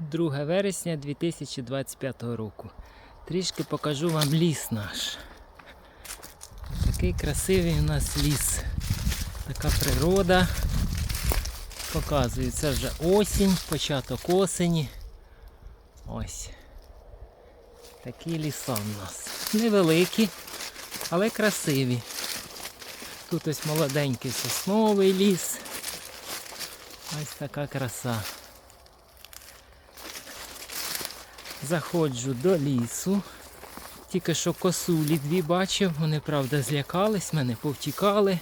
2 вересня 2025 року. Трішки покажу вам ліс наш. Такий красивий у нас ліс. Така природа. Показую, це вже осінь, початок осені. Ось. Такі ліса в нас. Невеликі, але красиві. Тут ось молоденький сосновий ліс. Ось така краса. Заходжу до лісу. Тільки що косулі дві бачив, вони, правда, злякались, мене повтікали.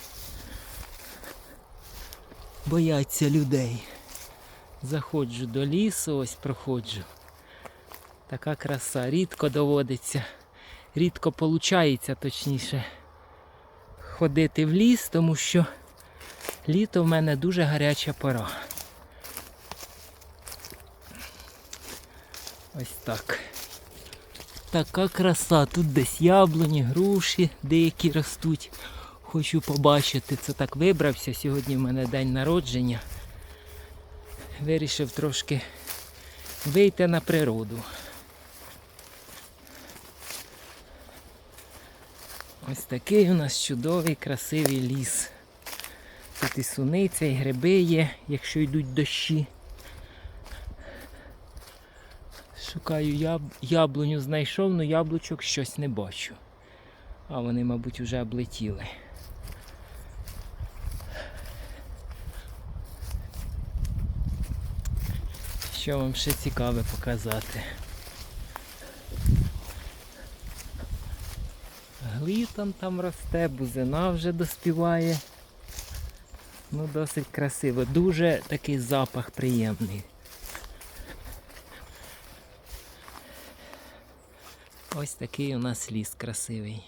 Бояться людей. Заходжу до лісу, ось проходжу. Така краса, рідко доводиться, рідко получається, точніше, ходити в ліс, тому що літо в мене дуже гаряча пора. Ось так. Така краса. Тут десь яблуні, груші деякі ростуть. Хочу побачити. Це так вибрався. Сьогодні в мене день народження. Вирішив трошки вийти на природу. Ось такий у нас чудовий, красивий ліс. Тут і суниця, і гриби є, якщо йдуть дощі. Шукаю яб... яблуню, знайшов, але яблучок щось не бачу. А вони, мабуть, вже облетіли. Що вам ще цікаве показати? Глітом там росте, бузина вже доспіває. Ну, досить красиво. Дуже такий запах приємний. Ось такий у нас ліс красивий.